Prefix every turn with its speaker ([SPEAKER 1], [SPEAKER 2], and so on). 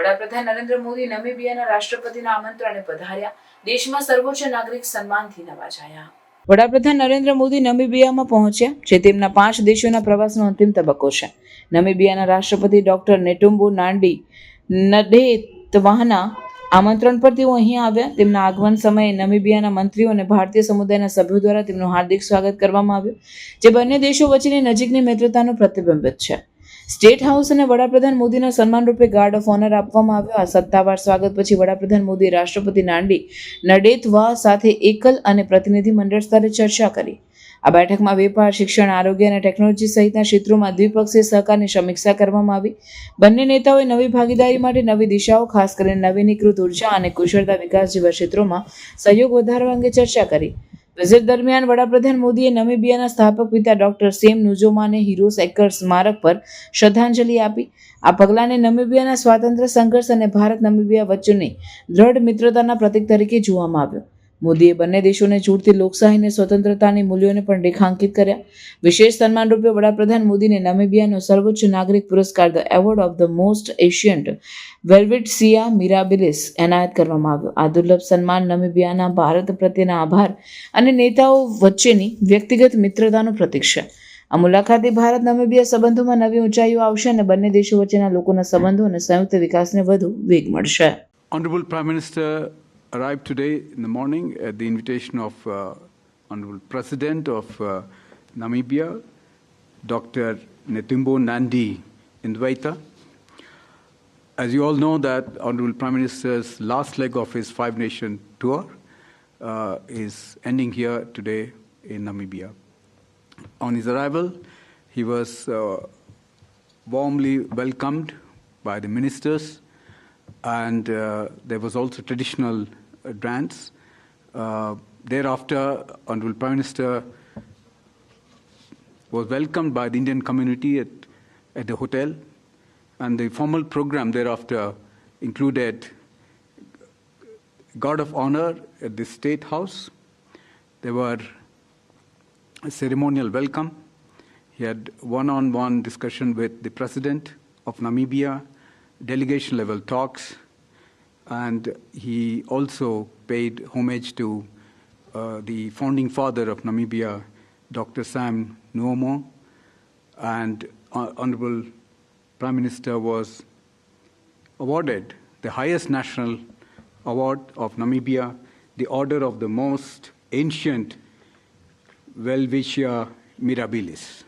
[SPEAKER 1] વડાપ્રધાન નરેન્દ્ર મોદી નમીબિયાના રાષ્ટ્રપતિના આમંત્રણે પધાર્યા. દેશમાં સર્વોચ્ચ નાગરિક સન્માનથી નવાજાયા. વડાપ્રધાન નરેન્દ્ર મોદી નમીબિયામાં પહોંચ્યા, જે તેમના પાંચ દેશોના પ્રવાસનો અંતિમ તબક્કો છે. નમીબિયાના રાષ્ટ્રપતિ ડોક્ટર નેટુમ્બુ નાન્ડી નડેતવાહના આમંત્રણ પર તેઓ અહીં આવ્યા. તેમના આગમન સમયે નમીબિયાના મંત્રીઓ અને ભારતીય સમુદાયના સભ્યો દ્વારા તેમનું હાર્દિક સ્વાગત કરવામાં આવ્યું, જે બંને દેશો વચ્ચેની નજીકની મિત્રતાનું પ્રતિબિંબિત છે. સ્ટેટ હાઉસ અને વડાપ્રધાન મોદીના સન્માનરૂપે ગાર્ડ ઓફ ઓનર આપવામાં આવ્યો. આ સત્તાવાર સ્વાગત પછી વડાપ્રધાન મોદી રાષ્ટ્રપતિ નાંડી નડેતવા સાથે એકલ અને પ્રતિનિધિ મંડળ સ્તરે ચર્ચા કરી. આ બેઠકમાં વેપાર, શિક્ષણ, આરોગ્ય અને ટેકનોલોજી સહિતના ક્ષેત્રોમાં દ્વિપક્ષીય સહકારની સમીક્ષા કરવામાં આવી. બંને નેતાઓએ નવી ભાગીદારી માટે નવી દિશાઓ, ખાસ કરીને નવીનીકૃત ઊર્જા અને કુશળતા વિકાસ જેવા ક્ષેત્રોમાં સહયોગ વધારવા અંગે ચર્ચા કરી. વિઝિટ દરમિયાન વડાપ્રધાન મોદીએ નમીબિયાના સ્થાપક પિતા ડોક્ટર સેમ નુજોમાને હીરો સેકર સ્મારક પર શ્રદ્ધાંજલિ આપી. આ પગલાંને નમીબિયાના સ્વાતંત્ર્ય સંઘર્ષ અને ભારત નમીબિયા વચ્ચેની દ્રઢ મિત્રતાના પ્રતીક તરીકે જોવામાં આવ્યો. મોદીએ બંને દેશોને જોડતી લોકશાહી અને સ્વતંત્રતાની મૂલ્યોને પણ રેખાંકિત કર્યા. વિશેષ સન્માન રૂપે વડાપ્રધાન મોદીને નમિબિયાનો સર્વોચ્ચ નાગરિક પુરસ્કાર the award of the most ancient welwitschia mirabilis એનાયત કરવામાં આવ્યો. આ દુર્લભ સન્માન નમીબિયાના ભારત પ્રત્યેના આભાર અને નેતાઓ વચ્ચેની વ્યક્તિગત મિત્રતાનું પ્રતીક છે. આ મુલાકાતે ભારત નમિબિયા સંબંધોમાં નવી ઊંચાઈઓ આવશે અને બંને દેશો વચ્ચેના લોકોના સંબંધો અને સંયુક્ત વિકાસને વધુ વેગ મળશે.
[SPEAKER 2] Honorable Prime Minister arrived today in the morning at the invitation of uh, Honorable President of uh, Namibia, Dr. Netumbo Nandi Ndwaita. As you all know that Honorable Prime Minister's last leg of his five-nation tour uh, is ending here today in Namibia. On his arrival, he was uh, warmly welcomed by the ministers, and uh, there was also traditional uh, dance. Uh, thereafter, Honorable Prime Minister was welcomed by the Indian community at, at the hotel, and the formal program thereafter included Guard of Honor at the State House. There were a ceremonial welcome. He had one on one discussion with the President of Namibia, delegation level talks, and he also paid homage to uh, the founding father of Namibia, Dr. Sam Nuomo, and uh, Honorable Prime Minister was awarded the highest national award of Namibia, the Order of the Most Ancient Welvicia Mirabilis.